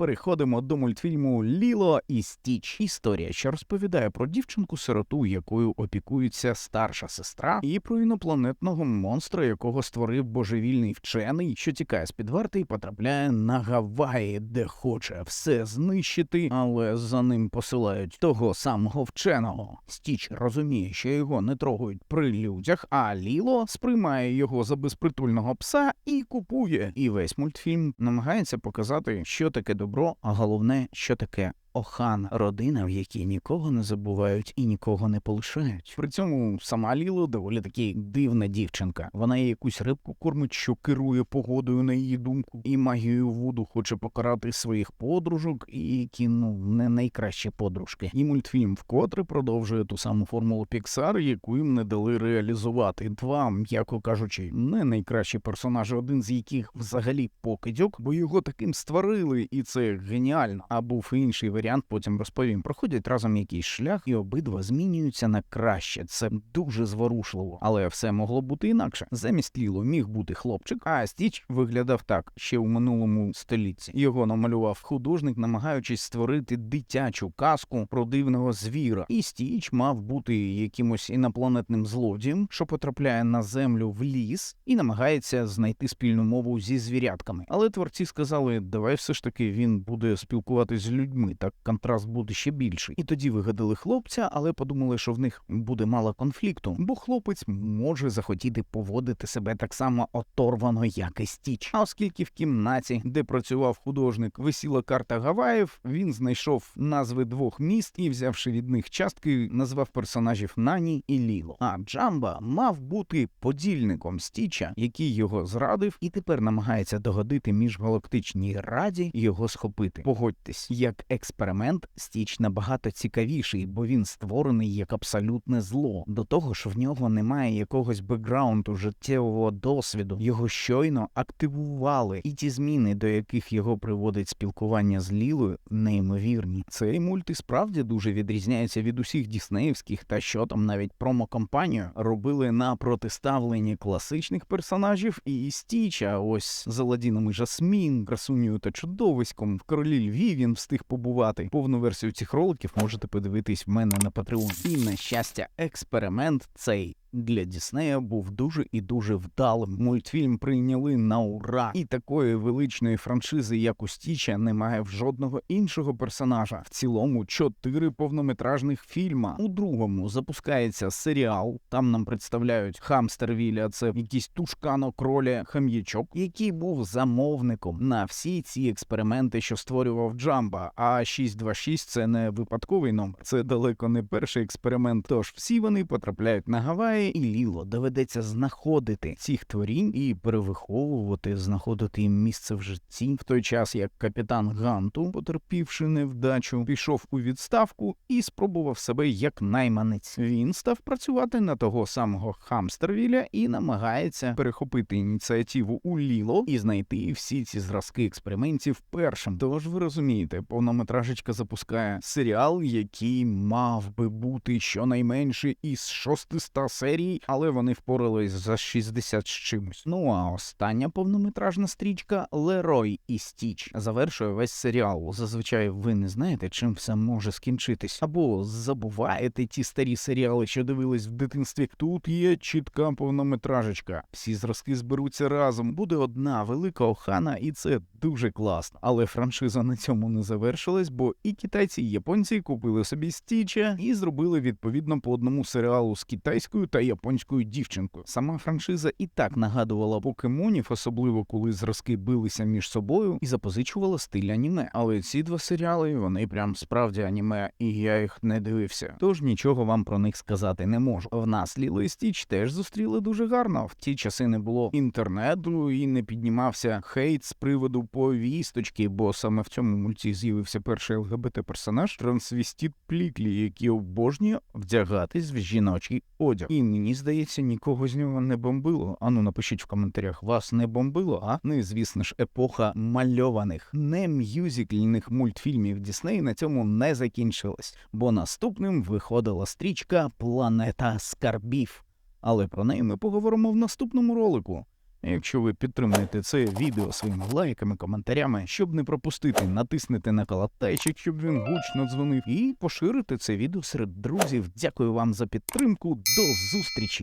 переходимо до мультфільму Ліло і Стіч. Історія, що розповідає про дівчинку-сироту, якою опікується старша сестра, і про інопланетного монстра, якого створив божевільний вчений, що тікає з під варти і потрапляє на Гаваї, де хоче все знищити, але за ним посилають того самого вченого. Стіч розуміє, що його не трогають при людях, а Ліло сприймає його за безпритульного пса і купує. І весь мультфільм намагається показати, що таке добро, а головне, що таке. Охана, родина, в якій нікого не забувають і нікого не полишають. При цьому сама Ліло доволі таки дивна дівчинка. Вона є якусь рибку кормить, що керує погодою на її думку, і магією Вуду хоче покарати своїх подружок, і які ну не найкращі подружки. І мультфільм вкотре продовжує ту саму формулу Піксар, яку їм не дали реалізувати. Два, м'яко кажучи, не найкращі персонажі, один з яких взагалі покидьок, бо його таким створили, і це геніально. А був інший варіант, потім розповім. Проходять разом якийсь шлях, і обидва змінюються на краще. Це дуже зворушливо, але все могло бути інакше. Замість Ліло міг бути хлопчик, а Стіч виглядав так ще у минулому столітті. Його намалював художник, намагаючись створити дитячу казку про дивного звіра. І Стіч мав бути якимось інопланетним злодієм, що потрапляє на землю в ліс і намагається знайти спільну мову зі звірятками. Але творці сказали, давай все ж таки він буде спілкуватись з людьми, так контраст буде ще більший. І тоді вигадали хлопця, але подумали, що в них буде мало конфлікту, бо хлопець може захотіти поводити себе так само оторвано, як і Стіч. А оскільки в кімнаті, де працював художник, висіла карта Гаваїв, він знайшов назви двох міст і, взявши від них частки, назвав персонажів Нані і Ліло. А Джамба мав бути подільником Стіча, який його зрадив, і тепер намагається догодити міжгалактичній раді його схопити. Погодьтесь, як експеримент Стіч набагато цікавіший, бо він створений як абсолютне зло. До того ж, в нього немає якогось бекграунду життєвого досвіду. Його щойно активували, і ті зміни, до яких його приводить спілкування з Лілою, неймовірні. Цей мульт і справді дуже відрізняється від усіх діснеївських, та що там навіть промо-кампанію робили на протиставленні класичних персонажів і Стіча. Ось з Аладдіном і Жасмін, красунею та чудовиськом. В королі Львів він встиг побувати. Повну версію цих роликів можете подивитись в мене на Patreon. І на щастя, експеримент цей. Для Діснея був дуже і дуже вдалим. Мультфільм прийняли на ура, і такої величної франшизи, як у Стіча, немає в жодного іншого персонажа. В цілому чотири повнометражних фільма. У другому запускається серіал. Там нам представляють Хамстервіля, це якийсь тушкано кролі хам'ячок, який був замовником на всі ці експерименти, що створював Джамба. А 626 – це не випадковий номер. Це далеко не перший експеримент. Тож всі вони потрапляють на Гаваї, і Ліло доведеться знаходити цих творінь і перевиховувати, знаходити їм місце в житті, в той час як капітан Ганту, потерпівши невдачу, пішов у відставку і спробував себе як найманець. Він став працювати на того самого Хамстервіля і намагається перехопити ініціативу у Ліло і знайти всі ці зразки експериментів першим. Тож ви розумієте, повнометражечка запускає серіал, який мав би бути щонайменше із 600 серій, але вони впорались за 60 з чимось. Ну а остання повнометражна стрічка Лерой і Стіч завершує весь серіал. Зазвичай ви не знаєте, чим все може скінчитись, або забуваєте ті старі серіали, що дивились в дитинстві. Тут є чітка повнометражечка. Всі зразки зберуться разом. Буде одна велика охана, і це дуже класно. Але франшиза на цьому не завершилась, бо і китайці, і японці купили собі стіча і зробили відповідно по одному серіалу з китайською та японською дівчинкою. Сама франшиза і так нагадувала покемонів, особливо коли зразки билися між собою, і запозичувала стиль аніме. Але ці два серіали вони прям справді аніме, і я їх не дивився. Тож нічого вам про них сказати не можу. В нас Ліло і Стіч теж зустріли дуже гарно. В ті часи не було інтернету і не піднімався хейт з приводу повісточки, бо саме в цьому мульті з'явився перший ЛГБТ персонаж трансвістіт Пліклі, який обожнює вдягатись в жіночий одяг. І мені здається, нікого з нього не бомбило. Ану, напишіть в коментарях, вас не бомбило, а? Ну і звісно ж, епоха мальованих, не мюзикльних мультфільмів Дісней на цьому не закінчилась, бо наступним виходила стрічка Планета скарбів. Але про неї ми поговоримо в наступному ролику. Якщо ви підтримуєте це відео своїми лайками, коментарями, щоб не пропустити, натиснете на колотайчик, щоб він гучно дзвонив, і поширити це відео серед друзів. Дякую вам за підтримку. До зустрічі!